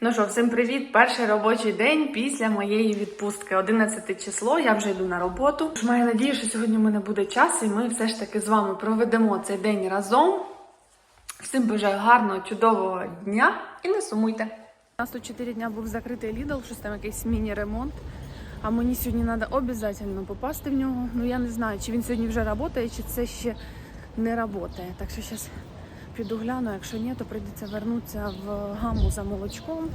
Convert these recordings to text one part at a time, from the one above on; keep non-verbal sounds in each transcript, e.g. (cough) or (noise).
Ну що, всім привіт! Перший робочий день після моєї відпустки. 11 число, я вже йду на роботу. Тож Маю надію, що сьогодні в мене буде час, і ми все ж таки з вами проведемо цей день разом. Всім бажаю гарного, чудового дня і не сумуйте. У нас тут 4 дня був закритий Lidl, щось там якийсь міні-ремонт. А мені сьогодні треба обов'язково попасти в нього. Ну я не знаю, чи він сьогодні вже працює, чи це ще не працює. Так що зараз піду гляну. Якщо ні, то прийдеться вернутися в гаму за молочком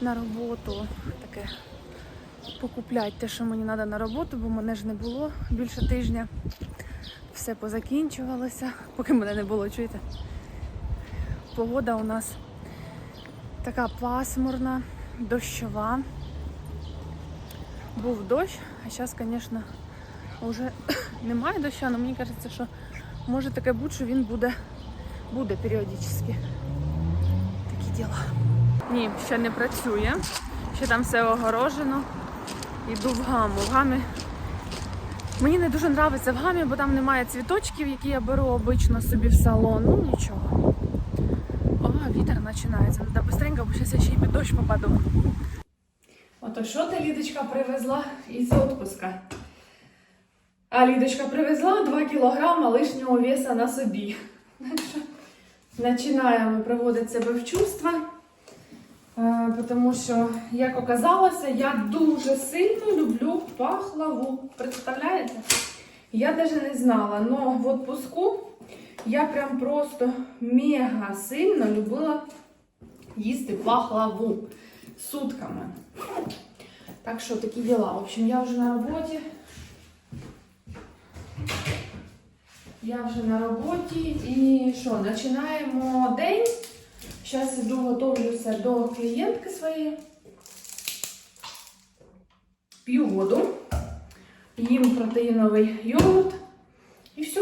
на роботу. Таке покупляти те, що мені треба на роботу, бо мене ж не було більше тижня. Все позакінчувалося, поки мене не було, чуєте? Погода у нас така пасмурна, дощова. Був дощ, а зараз, звісно, вже немає дощу, але мені кажеться, що може таке бути, що він буде, буде періодично. Такі діла. Ні, ще не працює. Ще там все огорожено. Йду в гаму. В гамі Мені не дуже подобається в гамі, бо там немає цвіточків, які я беру обично собі в салон. Ну нічого. О, вітер починається. Треба швидко, бо зараз я ще й під дощ попаду. Ото що ти, Лідочка, привезла із відпуска? А Лідочка привезла 2 кілограма лишнього веса на собі. Починаємо приводити себе в чувства. Е, Тому що, як оказалося, я дуже сильно люблю пахлаву. Представляєте? Я навіть не знала, але в відпуску я прям просто мега сильно любила їсти пахлаву сутками. Так що такі діла. В общем, я вже на роботі. Я вже на роботі і що, починаємо день. Зараз іду готовлюся до клієнтки своєї. П'ю воду, їм протеїновий йогурт і все.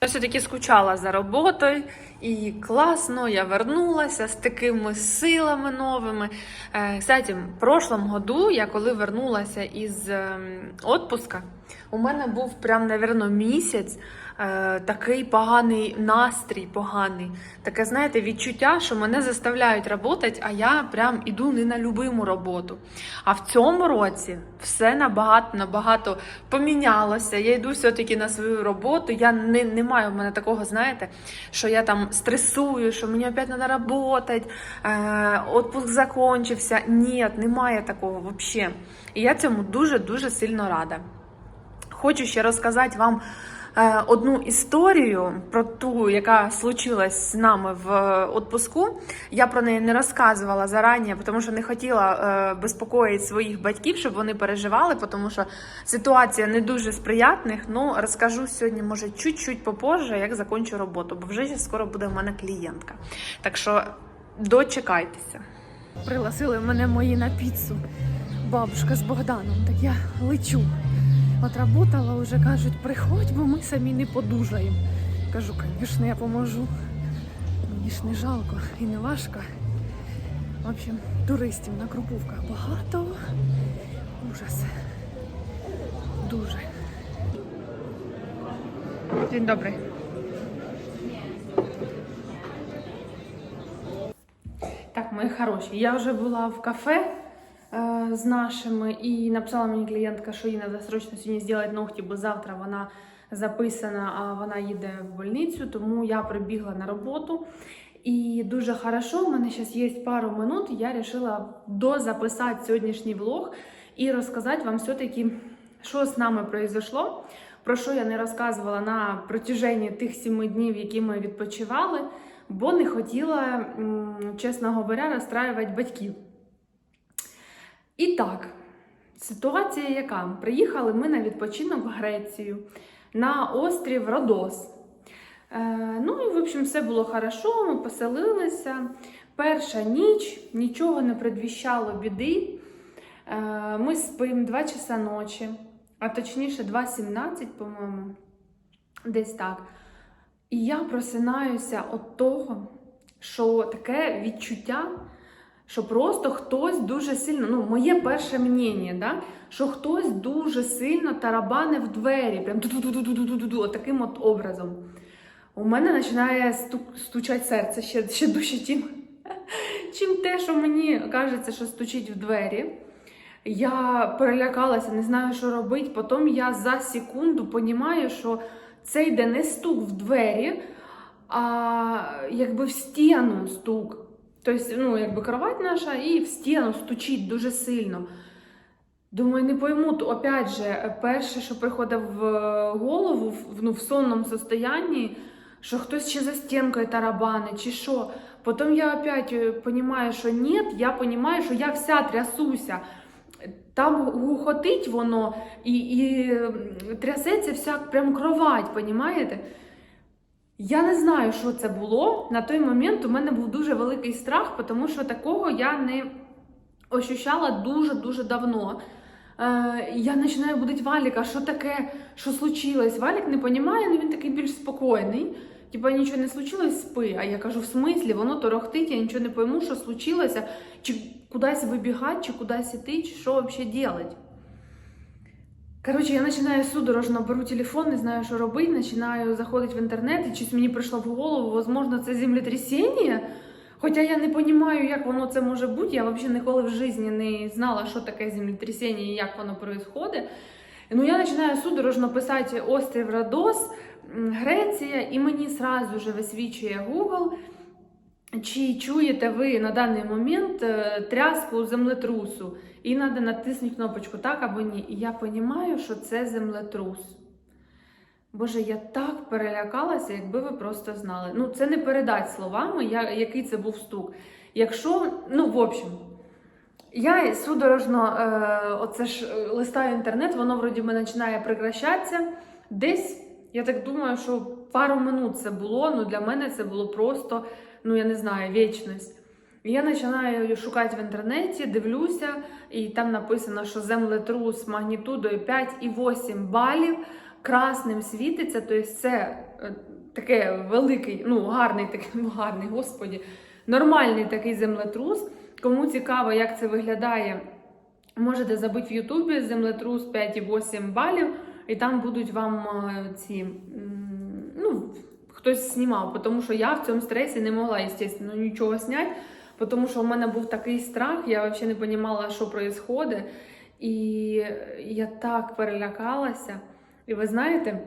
Я все-таки скучала за роботою і класно, я вернулася з такими силами новими. Е, Кстати, в прошлом году, я коли вернулася із ем, отпуска, у мене був прям, навірно, місяць е, такий поганий настрій, поганий. Таке, знаєте, відчуття, що мене заставляють працювати, а я прям іду не на любиму роботу. А в цьому році все набагато набагато помінялося. Я йду все-таки на свою роботу. Я не, не маю в мене такого, знаєте, що я там стресую, що мені опять треба працювати, е, отпуск закончився. Ні, немає такого взагалі. І я цьому дуже-дуже сильно рада. Хочу ще розказати вам одну історію про ту, яка случилась з нами в е, отпуску. Я про неї не розказувала зарані, тому що не хотіла е, безпокоїти своїх батьків, щоб вони переживали, тому що ситуація не дуже сприятних. Ну розкажу сьогодні, може, чуть-чуть попозже, як закінчу роботу, бо вже скоро буде в мене клієнтка. Так що дочекайтеся. Пригласили мене мої на піцу. Бабушка з Богданом, так я лечу. Отработала, вже кажуть, приходь, бо ми самі не подужаємо. Кажу, звісно, я поможу. Мені ж не жалко і не важко. В общем, туристів на Крупувках багато. Ужас. Дуже. День добрий. Так, мої хороші, я вже була в кафе з нашими і написала мені клієнтка, що їй треба срочно сьогодні зробити ногті, бо завтра вона записана, а вона їде в больницю, тому я прибігла на роботу. І дуже хорошо, у мене зараз є пару минут, я вирішила дозаписати сьогоднішній влог і розказати вам все-таки, що з нами произошло, про що я не розказувала на протяженні тих сіми днів, які ми відпочивали, бо не хотіла, чесно говоря, розстраювати батьків. І так, ситуація яка? Приїхали ми на відпочинок в Грецію на острів Родос. Е, ну і, в общем, все було хорошо, ми поселилися. Перша ніч нічого не предвіщало біди. Е, ми спимо 2 часа ночі, а точніше 2.17, по-моєму, десь так. І я просинаюся від того, що таке відчуття, що просто хтось дуже сильно, ну, моє перше мнення, да, що хтось дуже сильно тарабанив двері, прям ду-ду-ду-ду-ду-ду-ду, отаким от образом. У мене починає стучати серце ще, ще дужче, чим, (laughs) чим те, що мені кажеться, що стучить в двері. Я перелякалася, не знаю, що робити. Потім я за секунду розумію, що це йде не стук в двері, а якби в стіну стук. Тобто, ну, якби кровать наша і в стіну стучить дуже сильно. Думаю, не пойму, опять же, перше, що приходить в голову, в, ну, в сонному состоянні, що хтось ще за стінкою тарабани, чи що. Потім я опять розумію, що ні, я розумію, що я вся трясуся. Там гухотить воно і, і трясеться вся прям кровать, понімаєте? Я не знаю, що це було. На той момент у мене був дуже великий страх, тому що такого я не ощущала дуже-дуже давно. Е, я починаю будити Валіка, що таке, що случилось. Валік не розуміє, але він такий більш спокійний. Типа нічого не случилось, спи. А я кажу, в смислі, воно торохтить, я нічого не пойму, що случилося, чи кудись вибігати, чи кудись іти, чи що взагалі робити. Коротше, я починаю судорожно беру телефон, не знаю, що робити, починаю заходити в інтернет, і щось мені прийшло в голову, можливо, це землетрясіння. Хоча я не розумію, як воно це може бути. Я взагалі ніколи в житті не знала, що таке землетрясіння і як воно відбувається. Ну, я починаю судорожно писати острів Родос, Греція, і мені сразу висвічує Google, чи чуєте ви на даний момент е, тряску землетрусу. І треба натиснути кнопочку так або ні. І я розумію, що це землетрус. Боже, я так перелякалася, якби ви просто знали. Ну, це не передать словами, я, який це був стук. Якщо, ну, в общем, я судорожно е, оце ж е, листаю інтернет, воно вроді починає прекращатися. Десь, я так думаю, що пару минут це було, ну для мене це було просто, ну я не знаю, вічність. Я починаю шукати в інтернеті, дивлюся, і там написано, що землетрус магнітудою 5,8 балів красним світиться, тобто це е, таке великий, ну гарний такий, ну гарний, господі, нормальний такий землетрус. Кому цікаво, як це виглядає, можете забити в Ютубі землетрус 5,8 балів, і там будуть вам е, ці. Хтось знімав, тому що я в цьому стресі не могла, звісно, нічого зняти, тому що у мене був такий страх, я взагалі не розуміла, що відбувається. І я так перелякалася. І ви знаєте,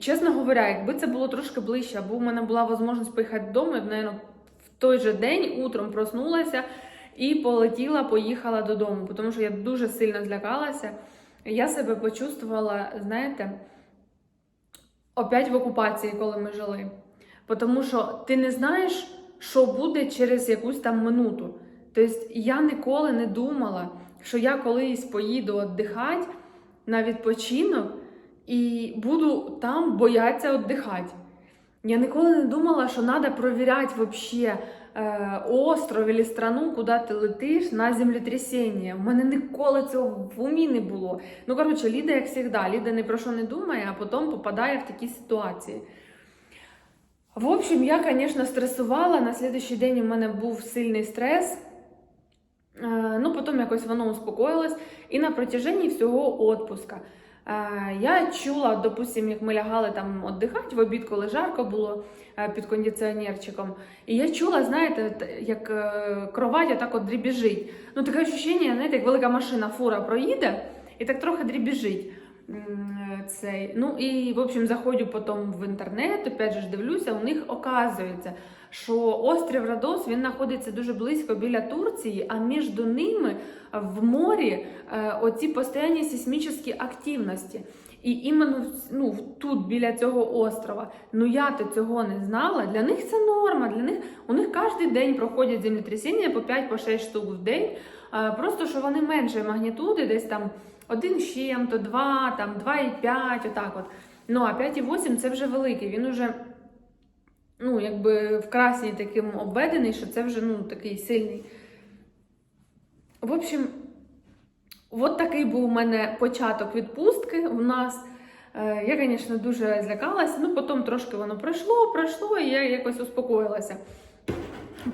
чесно говоря, якби це було трошки ближче, або в мене була можливість поїхати додому, я б, мабуть, в той же день утром проснулася і полетіла, поїхала додому, тому що я дуже сильно злякалася. Я себе почувствувала, знаєте, опять в окупації, коли ми жили. Тому що ти не знаєш, що буде через якусь там минуту. Тобто я ніколи не думала, що я колись поїду віддихати на відпочинок і буду там боятися віддихати. Я ніколи не думала, що треба провіряти е, остров або страну, куди ти летиш на землетрясіння. У мене ніколи цього в умі не було. Ну, коротше, Ліда, як завжди, Ліда ні про що не думає, а потім попадає в такі ситуації. В общем, я, звісно, стресувала. На слідуючий день у мене був сильний стрес. Е, Ну, потім якось воно успокоїлось. І на протяженні всього отпуска. Е, Я чула, допустим, як ми лягали там віддихати в обід, коли жарко було е, під кондиціонерчиком. І я чула, знаєте, як е, кровать отак от дрібіжить. Ну, таке відчуття, знаєте, як велика машина, фура проїде, і так трохи дрібіжить. Цей. Ну і, в общем, заходжу потім в інтернет, опять же дивлюся, у них оказується, що острів Родос він знаходиться дуже близько біля Турції, а між ними в морі е, оці постійні сейсмічні активності. І іменно ну, тут, біля цього острова, ну я то цього не знала. Для них це норма. Для них у них кожен день проходять землетрясіння по 5-6 штук в день. Е, Просто що вони меншої магнітуди, десь там 1 з чим-то, 2, там 2,5, отак от. Ну а 5,8 це вже великий. Він уже ну, якби в красні таким обведений, що це вже ну, такий сильний. В общем, от такий був у мене початок відпустки. У нас е, я, звісно, дуже злякалася. Ну, потім трошки воно пройшло, пройшло, і я якось успокоїлася.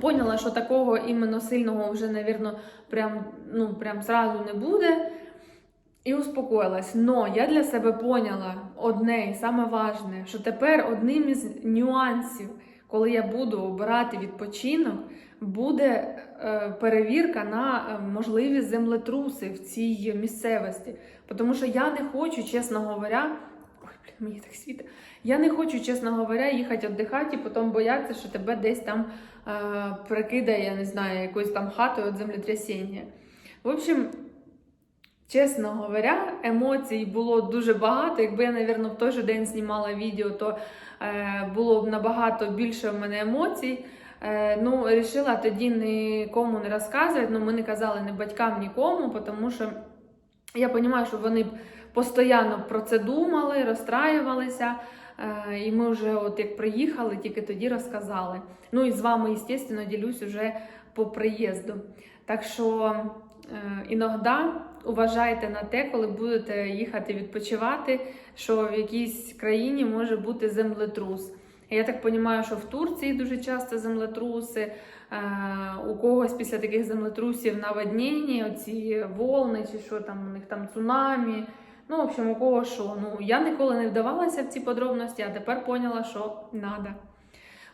Поняла, що такого іменно сильного вже, навірно, прям, ну, прям зразу не буде. І успокоїлась. Но я для себе поняла одне і саме важне, що тепер одним із нюансів, коли я буду обирати відпочинок, буде е, перевірка на е, можливі землетруси в цій місцевості. Тому що я не хочу, чесно говоря, ой, блін, мені так світить. Я не хочу, чесно говоря, їхати віддихати і потім боятися, що тебе десь там е, перекидає, я не знаю, якоюсь там хатою від землетрясіння. В общем, чесно говоря, емоцій було дуже багато. Якби я, навірно, в той же день знімала відео, то е, було б набагато більше в мене емоцій. Е, ну, вирішила тоді нікому не розказувати. Ну, ми не казали ні батькам, нікому, тому що я розумію, що вони б постійно про це думали, розстраювалися. Е, І ми вже, от як приїхали, тільки тоді розказали. Ну і з вами, звісно, ділюсь уже по приїзду. Так що е, іноді уважайте на те, коли будете їхати відпочивати, що в якійсь країні може бути землетрус. Я так розумію, що в Турції дуже часто землетруси. Е, У когось після таких землетрусів наводнення, оці волни, чи що там у них там цунамі. Ну, в общем, у кого що. Ну, я ніколи не вдавалася в ці подробності, а тепер поняла, що надо.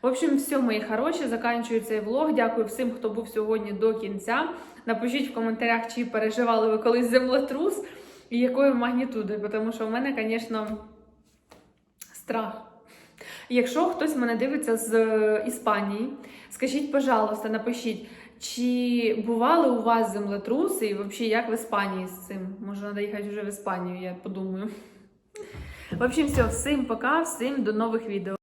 В общем, все, мої хороші, заканчую цей влог. Дякую всім, хто був сьогодні до кінця. Напишіть в коментарях, чи переживали ви колись землетрус і якою магнітудою, тому що в мене, звісно, страх. Якщо хтось мене дивиться з е, Іспанії, скажіть, пожалуйста, напишіть, чи бували у вас землетруси і взагалі як в Іспанії з цим? Може, треба їхати вже в Іспанію, я подумаю. В общем, все, всім пока, всім до нових відео.